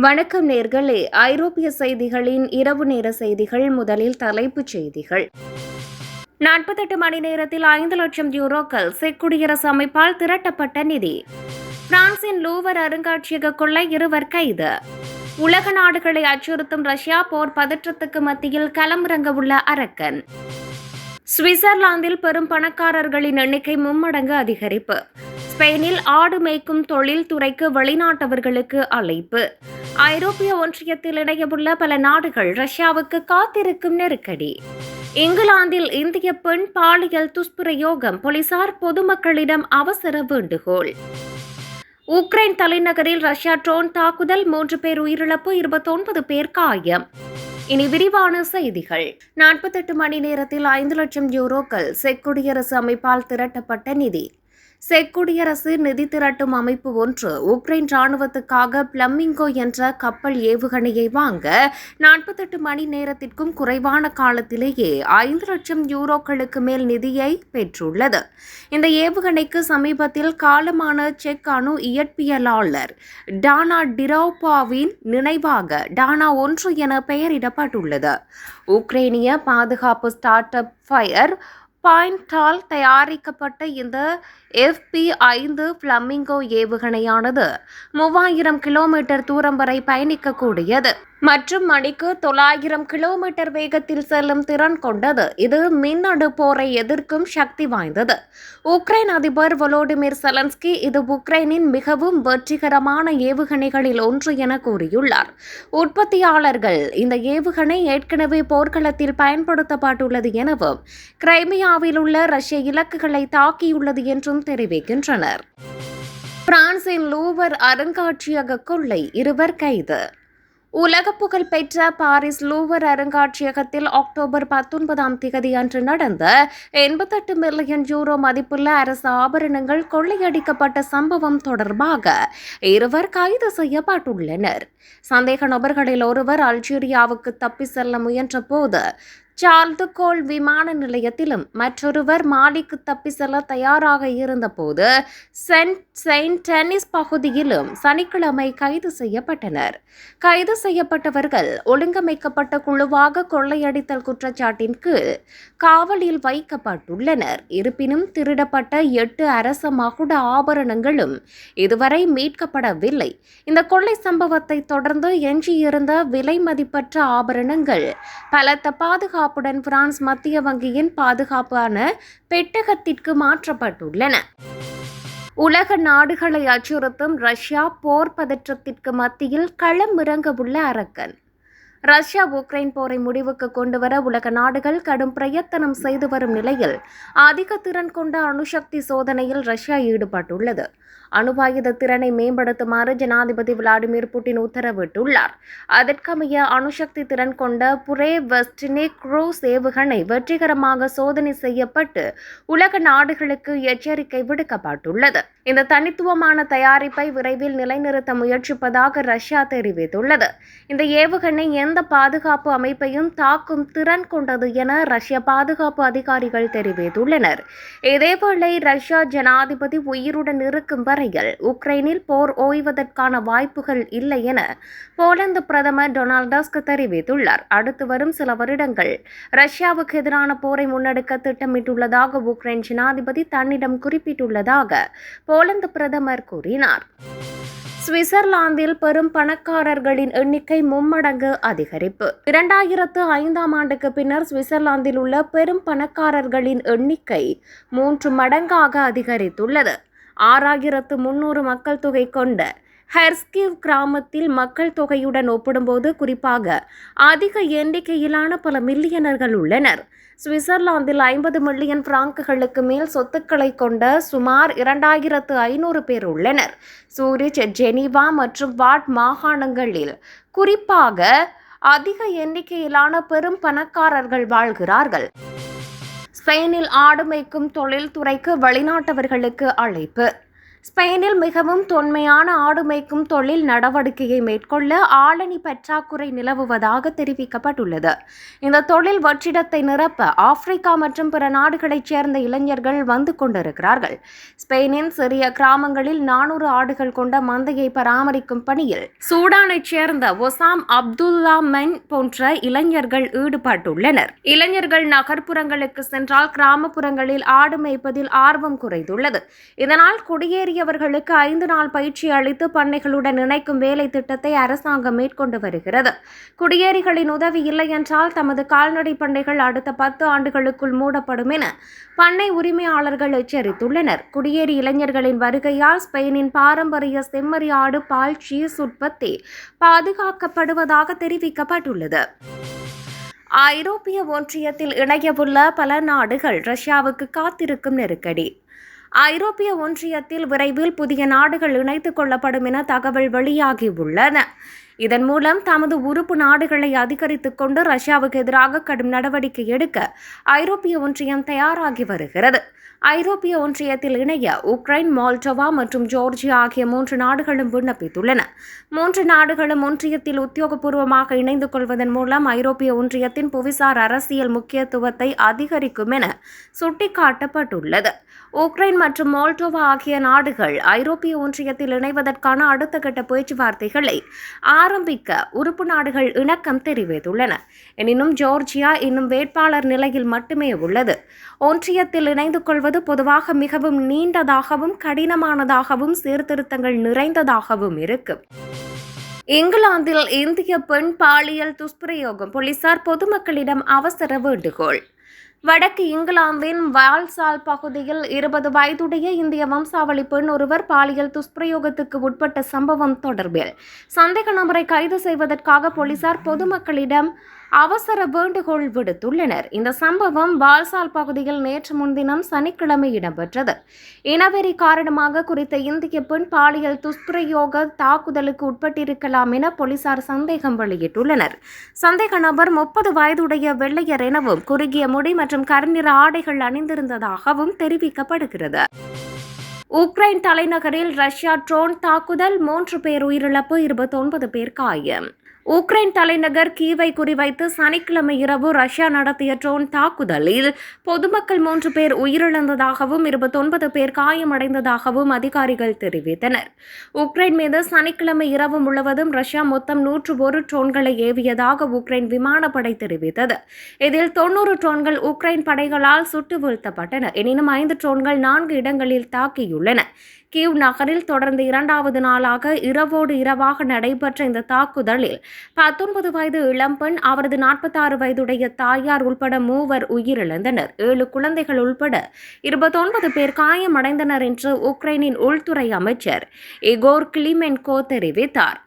வணக்கம் நேர்களே. ஐரோப்பிய செய்திகளின் இரவு நேர செய்திகள் முதலில் தலைப்புச் செய்திகள். நாற்பத்தெட்டு மணி நேரத்தில் ஐந்து லட்சம் யூரோக்கள் செக் குடியரசு அமைப்பால் திரட்டப்பட்ட நிதி. பிரான்சின் லூவர் அருங்காட்சியக கொள்ளை இருவர் கைது. உலக நாடுகளை அச்சுறுத்தும் ரஷ்யா போர் பதற்றத்துக்கு மத்தியில் களமிறங்க உள்ள அரக்கன். சுவிட்சர்லாந்தில் பெரும் பணக்காரர்களின் எண்ணிக்கை மும்மடங்கு அதிகரிப்பு. ஸ்பெயினில் ஆடு மேய்க்கும் தொழில் துறைக்கு வெளிநாட்டவர்களுக்கு அழைப்பு. ஐரோப்பிய ஒன்றியத்தில் இணையவுள்ள பல நாடுகள் ரஷ்யாவுக்கு காத்திருக்கும் நெருக்கடி. இங்கிலாந்தில் இந்திய பெண் பாலியல் துஷ்பிரயோகம் போலீசார் பொதுமக்களிடம் அவசர வேண்டுகோள். உக்ரைன் தலைநகரில் ரஷ்யா ட்ரோன் தாக்குதல் மூன்று பேர் உயிரிழப்பு இருபத்தொன்பது பேர் காயம். இனி விரிவான செய்திகள். நாற்பத்தெட்டு மணி நேரத்தில் ஐந்து லட்சம் யூரோக்கள் செக் குடியரசு அமைப்பால் திரட்டப்பட்ட நிதி. செக் குடியரசு நிதி திரட்டும் அமைப்பு ஒன்று உக்ரைன் ராணுவத்துக்காக பிளம்மிங்கோ என்ற கப்பல் ஏவுகணையை வாங்க நாற்பத்தெட்டு மணி நேரத்திற்கும் குறைவான காலத்திலேயே ஐந்து லட்சம் யூரோக்களுக்கு மேல் நிதியை பெற்றுள்ளது. இந்த ஏவுகணைக்கு சமீபத்தில் காலமான செக் அணு இயற்பியலாளர் டானா டிரோபாவின் நினைவாக டானா ஒன்று என பெயரிடப்பட்டுள்ளது. உக்ரைனிய பாதுகாப்பு ஸ்டார்ட் அப் ஃபயர் பாயிண்டால் தயாரிக்கப்பட்ட இந்த எஃப்பி ஐந்து பிளமிங்கோ ஏவுகணையானது மூவாயிரம் கிலோமீட்டர் தூரம் வரை பயணிக்கக்கூடியது. மற்றும் மணிக்கு தொள்ளாயிரம் கிலோமீட்டர் வேகத்தில் செல்லும் திறன் கொண்டது. இது மின்னணு போரை எதிர்க்கும் சக்தி வாய்ந்தது. உக்ரைன் அதிபர் வொலோடிமிர் செலன்ஸ்கி இது உக்ரைனின் மிகவும் வெற்றிகரமான ஏவுகணைகளில் ஒன்று என கூறியுள்ளார். உற்பத்தியாளர்கள் இந்த ஏவுகணை ஏற்கனவே போர்க்களத்தில் பயன்படுத்தப்பட்டுள்ளது எனவும் கிரைமியாவில் உள்ள ரஷ்ய இலக்குகளை தாக்கியுள்ளது என்றும் தெரிவிக்கின்றனர். பிரான்சின் லூவர் அருங்காட்சியக கொள்ளை இருவர் கைது. உலக புகழ் பெற்ற பாரிஸ் லூவர் அருங்காட்சியகத்தில் அக்டோபர் பத்தொன்பதாம் தேதி அன்று நடந்த எண்பத்தெட்டு மில்லியன் யூரோ மதிப்புள்ள அரசு ஆபரணங்கள் கொள்ளையடிக்கப்பட்ட சம்பவம் தொடர்பாக இருவர் கைது செய்யப்பட்டுள்ளனர். சந்தேக நபர்களில் ஒருவர் அல்ஜீரியாவுக்கு தப்பி செல்ல முயன்றபோது சார்துகோல் விமான நிலையத்திலும் மற்றொருவர் மாடிக்கு தப்பி செல்ல தயாராக இருந்தபோது சென்ட் செயின்ட் டென்னிஸ் பகுதியிலும் சனிக்கிழமை கைது செய்யப்பட்டனர். கைது செய்யப்பட்டவர்கள் ஒழுங்கமைக்கப்பட்ட குழுவாக கொள்ளையடித்தல் குற்றச்சாட்டின் கீழ் காவலில் வைக்கப்பட்டுள்ளனர். இருப்பினும் திருடப்பட்ட எட்டு அரச மகுட ஆபரணங்களும் இதுவரை மீட்கப்படவில்லை. இந்த கொள்ளை சம்பவத்தை தொடர்ந்து எஞ்சியிருந்த விலை மதிப்பற்ற ஆபரணங்கள் பலத்த பாதுகாப்புடன் பிரான்ஸ் மத்திய வங்கியின் பாதுகாப்பான பெட்டகத்திற்கு மாற்றப்பட்டுள்ளன. உலக நாடுகளை அச்சுறுத்தும் ரஷ்யா போர் பதற்றத்திற்கு மத்தியில் களமிறங்கவுள்ள அரக்கன். ரஷ்யா உக்ரைன் போரை முடிவுக்கு கொண்டுவர உலக நாடுகள் கடும் பிரயத்தனம் செய்து வரும் நிலையில் அதிக திறன் கொண்ட அணுசக்தி சோதனையில் ரஷ்யா ஈடுபட்டுள்ளது. அணுவாயுத திறனை மேம்படுத்துமாறு ஜனாதிபதி விளாடிமிர் புட்டின் உத்தரவிட்டுள்ளார். அதற்கமைய அணுசக்தி திறன் கொண்ட புரே வெஸ்டினே குரூஸ் ஏவுகணை வெற்றிகரமாக சோதனை செய்யப்பட்டு உலக நாடுகளுக்கு எச்சரிக்கை விடுக்கப்பட்டுள்ளது. இந்த தனித்துவமான தயாரிப்பை விரைவில் நிலைநிறுத்த முயற்சிப்பதாக ரஷ்யா தெரிவித்துள்ளது. இந்த ஏவுகணை எந்த பாதுகாப்பு அமைப்பையும் தாக்கும் திறன் கொண்டது என ரஷ்ய பாதுகாப்பு அதிகாரிகள் தெரிவித்துள்ளனர். இதேவேளை ரஷ்யா ஜனாதிபதி உயிருடன் இருக்கும் வரையில் உக்ரைனில் போர் ஓய்வதற்கான வாய்ப்புகள் இல்லை என போலந்து பிரதமர் டொனால்ட் டஸ்க் தெரிவித்துள்ளார். அடுத்து வரும் சில வருடங்கள் ரஷ்யாவுக்கு எதிரான போரை முன்னெடுக்க திட்டமிட்டுள்ளதாக உக்ரைன் ஜனாதிபதி தன்னிடம் குறிப்பிட்டுள்ளதாக போலந்து பிரதமர் கூறினார். சுவிட்சர்லாந்தில் பெரும் பணக்காரர்களின் எண்ணிக்கை மும்மடங்கு அதிகரிப்பு. இரண்டாயிரத்து ஐந்தாம் ஆண்டுக்கு பின்னர் சுவிட்சர்லாந்தில் உள்ள பெரும் பணக்காரர்களின் எண்ணிக்கை மூன்று மடங்காக அதிகரித்துள்ளது. ஆறாயிரத்து முன்னூறு மக்கள் தொகை கொண்ட ஹெர்ஸ்கிவ் கிராமத்தில் மக்கள் தொகையுடன் ஒப்பிடும்போது குறிப்பாக அதிக எண்ணிக்கையிலான பல மில்லியனர்கள் உள்ளனர். சுவிட்சர்லாந்தில் ஐம்பது மில்லியன் பிராங்குகளுக்கு மேல் சொத்துக்களை கொண்ட சுமார் இரண்டாயிரத்து ஐநூறு பேர் உள்ளனர். சூரிச் ஜெனீவா மற்றும் வாட் மாகாணங்களில் குறிப்பாக அதிக எண்ணிக்கையிலான பெரும் பணக்காரர்கள் வாழ்கிறார்கள். ஸ்பெயினில் ஆடு மேய்க்கும் தொழில்துறைக்கு வெளிநாட்டவர்களுக்கு அழைப்பு. ஸ்பெயினில் மிகவும் தொன்மையான ஆடு மேய்க்கும் தொழில் நடவடிக்கையை மேற்கொள்ள ஆளணி பற்றாக்குறை நிலவுவதாக தெரிவிக்கப்பட்டுள்ளது. இந்த தொழில் வெற்றிடத்தை நிரப்ப ஆப்பிரிக்கா மற்றும் பிற நாடுகளைச் சேர்ந்த இளைஞர்கள் வந்து கொண்டிருக்கிறார்கள். ஸ்பெயினின் சிறிய கிராமங்களில் நானூறு ஆடுகள் கொண்ட மந்தையை பராமரிக்கும் பணியில் சூடானைச் சேர்ந்த ஒசாம் அப்துல்லா மென் போன்ற இளைஞர்கள் ஈடுபட்டுள்ளனர். இளைஞர்கள் நகர்ப்புறங்களுக்கு சென்றால் கிராமப்புறங்களில் ஆடு மேய்ப்பதில் ஆர்வம் குறைந்துள்ளது. இதனால் குடியேறியவர்களுக்கு ஐந்து நாள் பயிற்சி அளித்து பண்ணைகளுடன் இணைக்கும் வேலை திட்டத்தை அரசாங்கம் மேற்கொண்டு வருகிறது. குடியேறிகளின் உதவி இல்லை என்றால் தமது கால்நடை பண்ணைகள் அடுத்த பத்து ஆண்டுகளுக்குள் மூடப்படும் என பண்ணை உரிமையாளர்கள் எச்சரித்துள்ளனர். குடியேறி இளைஞர்களின் வருகையால் ஸ்பெயினின் பாரம்பரிய செம்மறி ஆடு பால் சீஸ் உற்பத்தி பாதுகாக்கப்படுவதாக தெரிவிக்கப்பட்டுள்ளது. ஐரோப்பிய ஒன்றியத்தில் இணையவுள்ள பல நாடுகள் ரஷ்யாவுக்கு காத்திருக்கும் நெருக்கடி. ஐரோப்பிய ஒன்றியத்தில் விரைவில் புதிய நாடுகள் இணைத்துக் கொள்ளப்படும் என தகவல் வெளியாகியுள்ளன. இதன் மூலம் தமது உறுப்பு நாடுகளை அதிகரித்துக் கொண்டு ரஷ்யாவுக்கு எதிராக கடும் நடவடிக்கை எடுக்க ஐரோப்பிய ஒன்றியம் தயாராகி வருகிறது. ஐரோப்பிய ஒன்றியத்தில் இணைய உக்ரைன் மால்டோவா மற்றும் ஜோர்ஜியா ஆகிய மூன்று நாடுகளும் விண்ணப்பித்துள்ளன. மூன்று நாடுகளும் ஒன்றியத்தில் உத்தியோகபூர்வமாக இணைந்து கொள்வதன் மூலம் ஐரோப்பிய ஒன்றியத்தின் புவிசார் அரசியல் முக்கியத்துவத்தை அதிகரிக்கும் என சுட்டிக்காட்டப்பட்டுள்ளது. உக்ரைன் மற்றும் மால்டோவா ஆகிய நாடுகள் ஐரோப்பிய ஒன்றியத்தில் இணைவதற்கான அடுத்த கட்ட பேச்சுவார்த்தைகளை ஆரம்பிக்க உறுப்பு நாடுகள் இணக்கம் தெரிவித்துள்ளன. எனினும் ஜோர்ஜியா இன்னும் வேட்பாளர் நிலையில் மட்டுமே உள்ளது. ஒன்றியத்தில் இணைந்து கொள்வது பொதுவாக மிகவும் நீண்டதாகவும் கடினமானதாகவும் சீர்திருத்தங்கள் நிறைந்ததாகவும் இருக்கும். இங்கிலாந்தில் இந்திய பெண் பாலியல் துஷ்பிரயோகம் போலீசார் பொதுமக்களிடம் அவசர வேண்டுகோள். வடக்கு இங்கிலாந்தின் வால்சால் பகுதியில் இருபது வயதுடைய இந்திய வம்சாவளி பெண் ஒருவர் பாலியல் துஷ்பிரயோகத்துக்கு உட்பட்ட சம்பவம் தொடர்பில் சந்தேக நபரை கைது செய்வதற்காக போலீசார் பொதுமக்களிடம் அவசர வேண்டுகோள் விடுத்துள்ளனர். இந்த சம்பவம் பால்சால் பகுதியில் நேற்று முன்தினம் சனிக்கிழமை இடம்பெற்றது. இனவெறி காரணமாக குறித்த இந்திய பெண் பாலியல் துஷ்பிரயோக தாக்குதலுக்கு உட்பட்டிருக்கலாம் என போலீசார் சந்தேகம் வெளியிட்டுள்ளனர். சந்தேக நபர் முப்பது வயதுடைய வெள்ளையர் எனவும் குறுகிய முடி மற்றும் கருநிற ஆடைகள் அணிந்திருந்ததாகவும் தெரிவிக்கப்படுகிறது. உக்ரைன் தலைநகரில் ரஷ்யா ட்ரோன் தாக்குதல் மூன்று பேர் உயிரிழப்பு இருபத்தொன்பது பேர் காயம். உக்ரைன் தலைநகர் கீவை குறிவைத்து சனிக்கிழமை இரவு ரஷ்யா நடத்திய ட்ரோன் தாக்குதலில் பொதுமக்கள் மூன்று பேர் உயிரிழந்ததாகவும் இருபத்தொன்பது பேர் காயமடைந்ததாகவும் அதிகாரிகள் தெரிவித்தனர். உக்ரைன் மீது சனிக்கிழமை இரவு முழுவதும் ரஷ்யா மொத்தம் நூற்று ஒரு ட்ரோன்களை ஏவியதாக உக்ரைன் விமானப்படை தெரிவித்தது. இதில் தொன்னூறு ட்ரோன்கள் உக்ரைன் படைகளால் சுட்டு வீழ்த்தப்பட்டன எனினும் ஐந்து ட்ரோன்கள் நான்கு இடங்களில் தாக்கியுள்ளன. கீவ் நகரில் தொடர்ந்து இரண்டாவது நாளாக இரவோடு இரவாக நடைபெற்ற இந்த தாக்குதலில் பத்தொன்பது வயது இளம்பெண் அவரது நாற்பத்தாறு வயதுடைய தாயார் உள்பட மூவர் உயிரிழந்தனர். ஏழு குழந்தைகள் உள்பட இருபத்தொன்பது பேர் காயமடைந்தனர் என்று உக்ரைனின் உள்துறை அமைச்சர் இகோர் கிளிமென்கோ தெரிவித்தார்.